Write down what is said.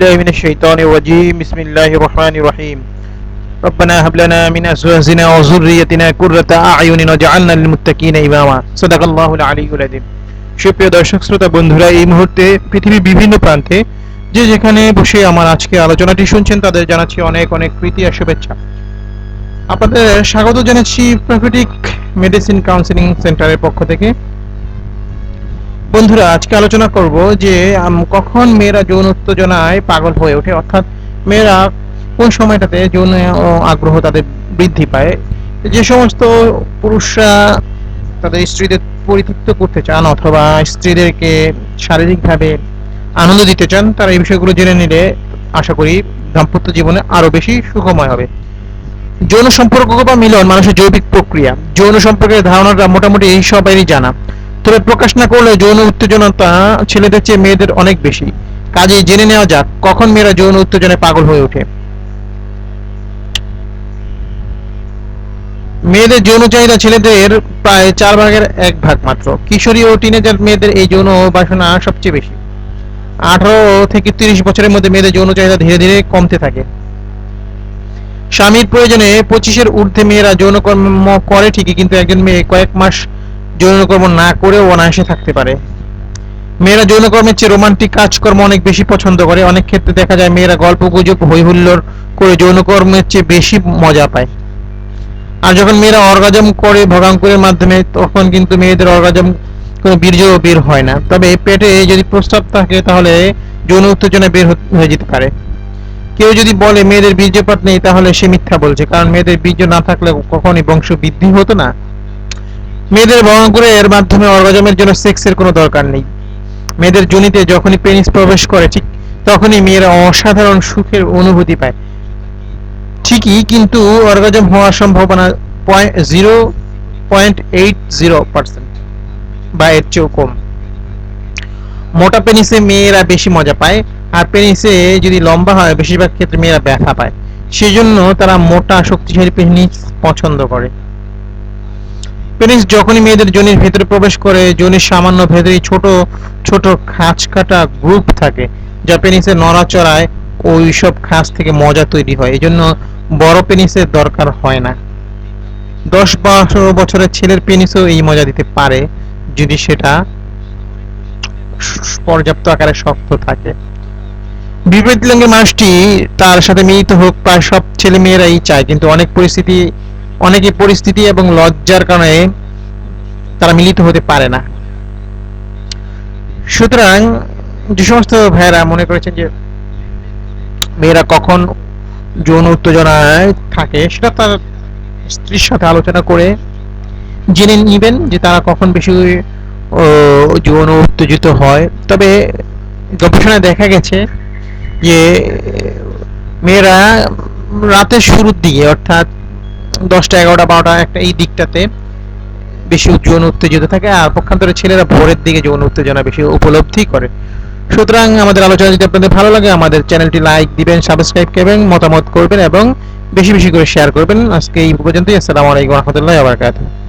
بالله من الشيطان الرجيم بسم الله الرحمن الرحيم ربنا هب لنا من أزواجنا وذريتنا قرة أعين واجعلنا للمتقين إماما صدق الله العلي العظيم সুপ্রিয় দর্শক শ্রোতা বন্ধুরা এই মুহূর্তে পৃথিবীর বিভিন্ন প্রান্তে যে যেখানে বসে আমার আজকে আলোচনাটি শুনছেন তাদের জানাচ্ছি অনেক অনেক প্রীতি আর শুভেচ্ছা আপনাদের স্বাগত জানাচ্ছি প্রাকৃতিক মেডিসিন কাউন্সিলিং সেন্টারের পক্ষ থেকে বন্ধুরা, আজকে আলোচনা করব যে কখন মেয়েরা যৌন উত্তেজনায় পাগল হয়ে ওঠে। অর্থাৎ মেয়েরা কোন সময়টাতে যৌন আগ্রহ তাদের বৃদ্ধি পায়? যে সমস্ত পুরুষরা তাদের স্ত্রীদের পরিতৃপ্ত করতে চান অথবা স্ত্রীদেরকে শারীরিকভাবে আনন্দ দিতে চান, তারা এই বিষয়গুলো জেনে নিলে আশা করি দাম্পত্য জীবনে আরও বেশি সুখময় হবে। যৌন সম্পর্ক বা মিলন, মানুষের জৈবিক প্রক্রিয়া। যৌন সম্পর্কের ধারণাটা মোটামুটি এই সবারই জানা। তবে প্রকাশ না করলে যৌন উত্তেজনতা ছেলেদের চেয়ে মেয়েদের অনেক বেশি। কাজেই জেনে নেওয়া যাক, কখন মেয়েরা যৌন উত্তেজনায় পাগল হয়ে ওঠে। মেয়েদের যৌন চাহিদা ছেলেদের প্রায় চার ভাগের এক ভাগ মাত্র। কিশোরী ও টিনেজার মেয়েদের এই যৌন বাসনা সবচেয়ে বেশি। আঠারো থেকে তিরিশ বছরের মধ্যে মেয়েদের যৌন চাহিদা ধীরে ধীরে কমতে থাকে। স্বামীর প্রয়োজনে পঁচিশের ঊর্ধ্বে মেয়েরা যৌনকর্ম করে ঠিকই, কিন্তু একজন মেয়ে কয়েক মাস যৌনকর্ম না করেও অনায়াসে থাকতে পারে। মেয়েরা যৌনকর্মের চেয়ে রোমান্টিক কাজকর্ম অনেক বেশি পছন্দ করে। অনেক ক্ষেত্রে দেখা যায় মেয়েরা গল্প গুজব হই হুল্লোড় করে যৌনকর্মের চেয়ে বেশি মজা পায়। আর যখন মেয়েরা অর্গাজম করে, ভগাঙ্কুরের মাধ্যমে, তখন কিন্তু মেয়েদের অর্গাজম কোনো বীর্য বের হয় না। তবে পেটে যদি প্রস্তাব থাকে, তাহলে যৌন উত্তেজনা বের হয়ে যেতে পারে। কেউ যদি বলে, মেয়েদের বীর্যপাত নেই, তাহলে সে মিথ্যা বলছে। কারণ মেয়েদের বীর্য না থাকলে কখনই বংশ বৃদ্ধি হতো না। মেয়েদের বরণ করে এর মাধ্যমে অর্গাজমের জন্য সেক্সের কোনো দরকার নেই। মেয়েদের জনিতে যখনই পেনিস প্রবেশ করে, ঠিক তখনই মেয়েরা অসাধারণ সুখের অনুভূতি পায়। ঠিকই, কিন্তু অর্গাজম হওয়ার সম্ভাবনা zero, point eight zero percent বা এর চেয়েও কম। মোটা পেনিসে মেয়েরা বেশি মজা পায়, আর পেনিসে যদি লম্বা হয়, বেশিরভাগ ক্ষেত্রে মেয়েরা ব্যথা পায়। সেই জন্য তারা মোটা, শক্তিশালী পেনিস পছন্দ করে। পেনিস যখনই মেয়েদের যোনির ভেতরে প্রবেশ করে যোনির সামান্য ভেতরে ছোট ছোট খাঁচ কাটা গ্রুপ থাকে, যা পেনিসের নড়াচড়ায় ওই সব খাঁজ থেকে মজা তৈরি হয়। এই জন্য বড় পেনিসের দরকার হয় না। দশ বারো বছরের ছেলের পেনিসও এই মজা দিতে পারে, যদি সেটা পর্যাপ্ত আকারে শক্ত থাকে। বিপরীত লিঙ্গের মানুষটি তার সাথে মিলিত হোক, প্রায় সব ছেলে মেয়েরাই চায়, কিন্তু অনেক পরিস্থিতি অনেকে পরিস্থিতি এবং লজ্জার কারণে তারা মিলিত হতে পারে না। সুতরাং যে সমস্ত ভাইয়েরা মনে করেছেন যে মেয়েরা কখন যৌন উত্তেজনায় থাকে, সেটা তার স্ত্রীর সাথে আলোচনা করে জেনে নিবেন যে তারা কখন বেশি যৌন উত্তেজিত হয়। তবে গবেষণায় দেখা গেছে যে মেয়েরা রাতের শুরুর দিকে, অর্থাৎ দশটা, এগারোটা, বারোটা একটা এই দিকটাতে বেশি যৌন উত্তেজিত থাকে আর পক্ষান্তরে ছেলেরা ভোরের দিকে যৌন উত্তেজনা বেশি উপলব্ধি করে। সুতরাং আমাদের আলোচনা যদি আপনাদের ভালো লাগে, আমাদের চ্যানেলটি লাইক দিবেন সাবস্ক্রাইব করবেন, মতামত করবেন এবং বেশি বেশি করে শেয়ার করবেন। আজকে এই পর্যন্তই। আসসালামু আলাইকুম রহমতুল্লাহ আবরকাতুহ